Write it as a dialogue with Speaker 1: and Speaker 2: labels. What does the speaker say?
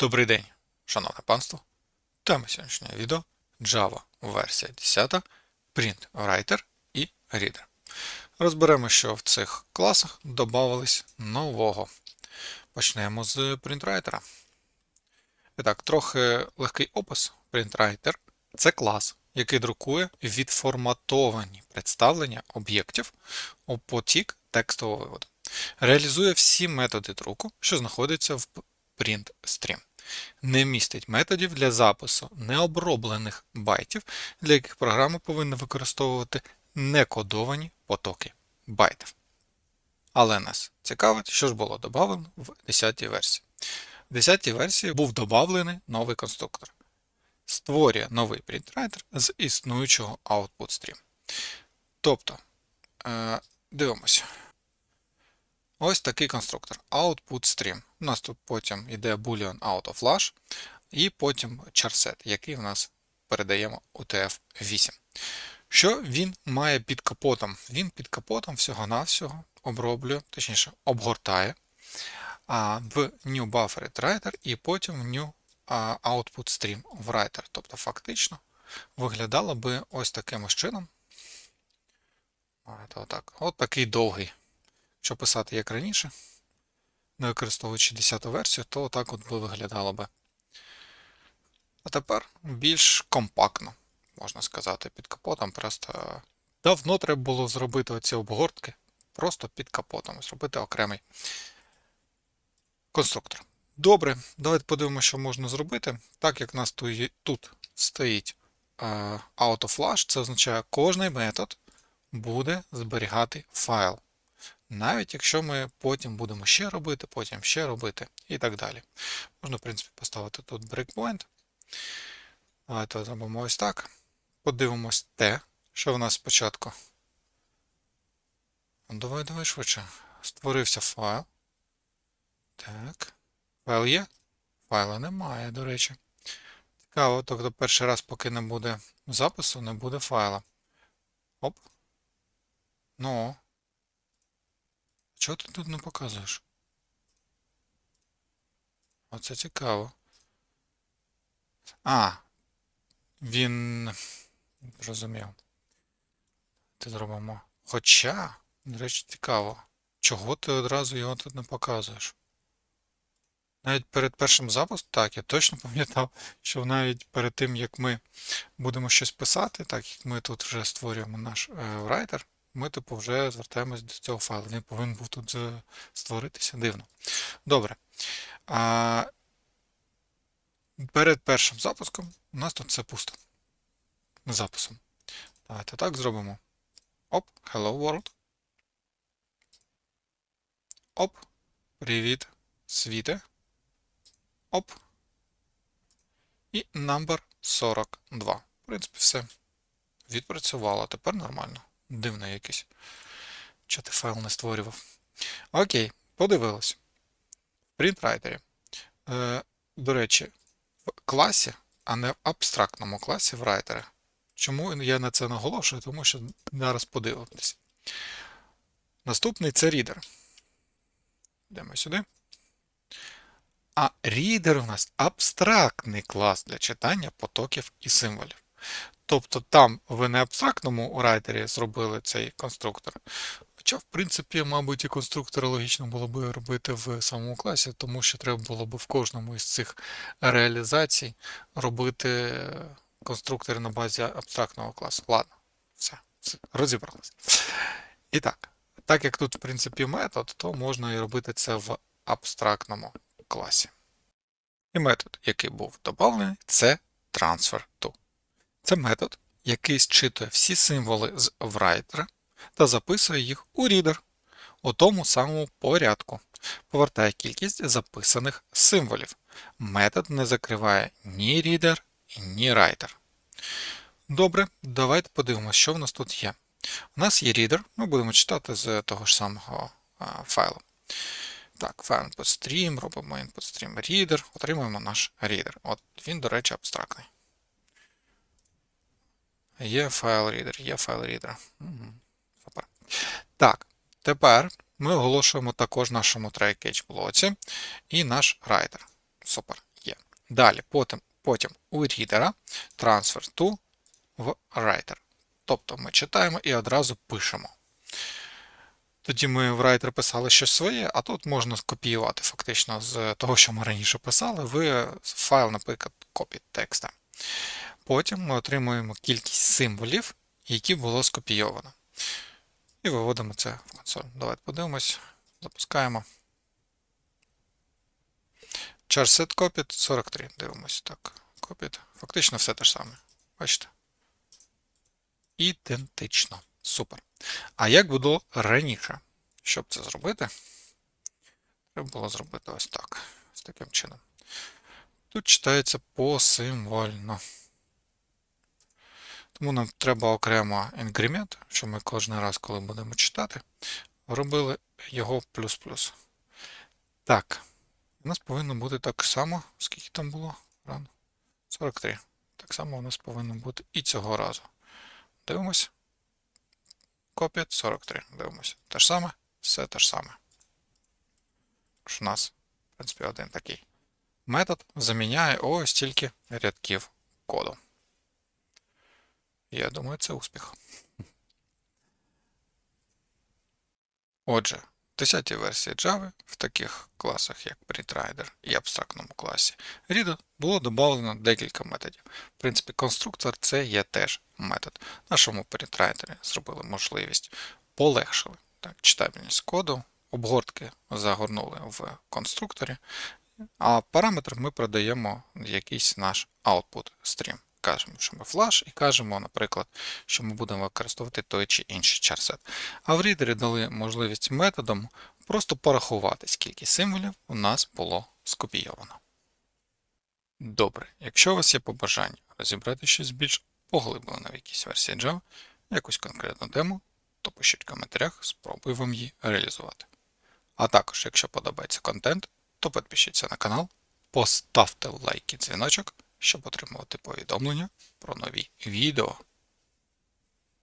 Speaker 1: Добрий день, шановне панство. Тема сьогоднішнього відео Java версія 10, Print Writer і Reader. Розберемо, що в цих класах додавались нового. Почнемо з PrintWriter. І так, трохи легкий опис. PrintWriter – це клас, який друкує відформатовані представлення об'єктів у потік текстового виводу. Реалізує всі методи друку, що знаходяться в PrintStream. Не містить методів для запису необроблених байтів, для яких програма повинна використовувати некодовані потоки байтів. Але нас цікавить, що ж було додано в 10 версії. В 10-й версії був додавлений новий конструктор. Створює новий принтрайтер з існуючого output stream. Тобто, е, дивимося. Ось такий конструктор output stream. У нас тут потім йде boolean out of flash, і потім charset, який в нас передаємо UTF-8. Що він має під капотом? Він під капотом всього-навсього оброблює, точніше, обгортає а, в new buffer writer і потім в new output stream в writer. Тобто, фактично, виглядало би ось таким чином. От, отак. От такий довгий. Якщо писати як раніше, не використовуючи 10 версію, то так от би виглядало би. А тепер більш компактно, можна сказати, під капотом. Просто давно треба було зробити оці обгортки просто під капотом, зробити окремий конструктор. Добре, давайте подивимося, що можна зробити. Так як у нас тут стоїть AutoFlash, це означає, кожний метод буде зберігати файл. Навіть якщо ми потім будемо ще робити, потім ще робити і так далі. Можна, в принципі, поставити тут breakpoint. Давайте зробимо ось так. Подивимось те, що в нас спочатку. Давай, давай швидше. Створився файл. Так. Файл є? Файла немає, до речі. Цікаво, тобто перший раз, поки не буде запису, не буде файла. Оп. Ну. Чого ти тут не показуєш? Оце цікаво. А, він. Зрозумів. Ти зробимо. Хоча, до речі, цікаво. Чого ти одразу його тут не показуєш? Навіть перед першим запуском, так, я точно пам'ятав, що навіть перед тим, як ми будемо щось писати, так як ми тут вже створюємо наш е, writer, ми типу вже звертаємось до цього файлу. Він повинен був тут створитися дивно. Добре. А, Перед першим запуском у нас тут все пусто. Записом. Давайте так зробимо. Оп, hello world. Оп. Привіт, світе. Оп. І number 42. В принципі, все. Відпрацювало. Тепер нормально. Дивно якийсь. Чого ти файл не створював? Окей, подивилось. В принтрайтері. Е, До речі, в класі, а не в абстрактному класі в райтері. Чому я на це наголошую? Тому що зараз подивимось. Наступний це reader. Йдемо сюди. А reader у нас абстрактний клас для читання потоків і символів. Тобто там ви не абстрактному у райтері зробили цей конструктор. Хоча, в принципі, мабуть, і конструктора логічно було би робити в самому класі, тому що треба було б в кожному із цих реалізацій робити конструктори на базі абстрактного класу. Ладно, все, все розібралися. І так, так як тут, в принципі, метод, то можна і робити це в абстрактному класі. І метод, який був додавлений, це transfer to. Це метод, який зчитує всі символи з writer та записує їх у reader у тому самому порядку. Повертає кількість записаних символів. Метод не закриває ні reader, ні writer. Добре, давайте подивимося, що в нас тут є. У нас є reader, ми будемо читати з того ж самого файлу. Так, файл input робимо input reader, отримуємо наш reader. От Він, до речі, абстрактний. Є файл reader, є файл reader. Угу. Так, тепер ми оголошуємо також нашому try-catch блоці і наш writer. Супер, є. Далі, потім, потім у reader transfer to в writer. Тобто ми читаємо і одразу пишемо. Тоді ми в writer писали щось своє, а тут можна скопіювати фактично з того, що ми раніше писали, в файл, наприклад, copy текста. Потім ми отримуємо кількість символів, які було скопійовано. І виводимо це в консоль. Давайте подивимось, запускаємо. Charset copied 43. Дивимось так. Copied. Фактично все те ж саме. Бачите? Ідентично. Супер. А як було раніше? Щоб це зробити, треба було зробити ось так. Ось таким чином. Тут читається посимвольно. Тому нам треба окремо інкремент, що ми кожен раз, коли будемо читати, робили його плюс-плюс. Так. У нас повинно бути так само, скільки там було рано? 43. Так само у нас повинно бути і цього разу. Дивимось. Копія 43. Дивимося. Те ж саме, все те ж саме. Тож у нас, в принципі, один такий. Метод заміняє ось тільки рядків коду. Я думаю, це успіх. Отже, 10-й версії Java в таких класах, як PrintRider і абстрактному класі Reader було додано декілька методів. В принципі, конструктор це є теж метод. Нашому PrintRider зробили можливість, полегшили так, читабельність коду, обгортки загорнули в конструкторі, а параметр ми продаємо якийсь наш output стрім. Кажемо, що ми флаш, і кажемо, наприклад, що ми будемо використовувати той чи інший чарсет. А в рідері дали можливість методом просто порахувати, скільки символів у нас було скопійовано. Добре, якщо у вас є побажання розібрати щось більш поглиблено в якійсь версії Java, якусь конкретну тему, то пишіть в коментарях, спробую вам її реалізувати. А також, якщо подобається контент, то підпишіться на канал, поставте лайк і дзвіночок, щоб отримувати повідомлення про нові відео.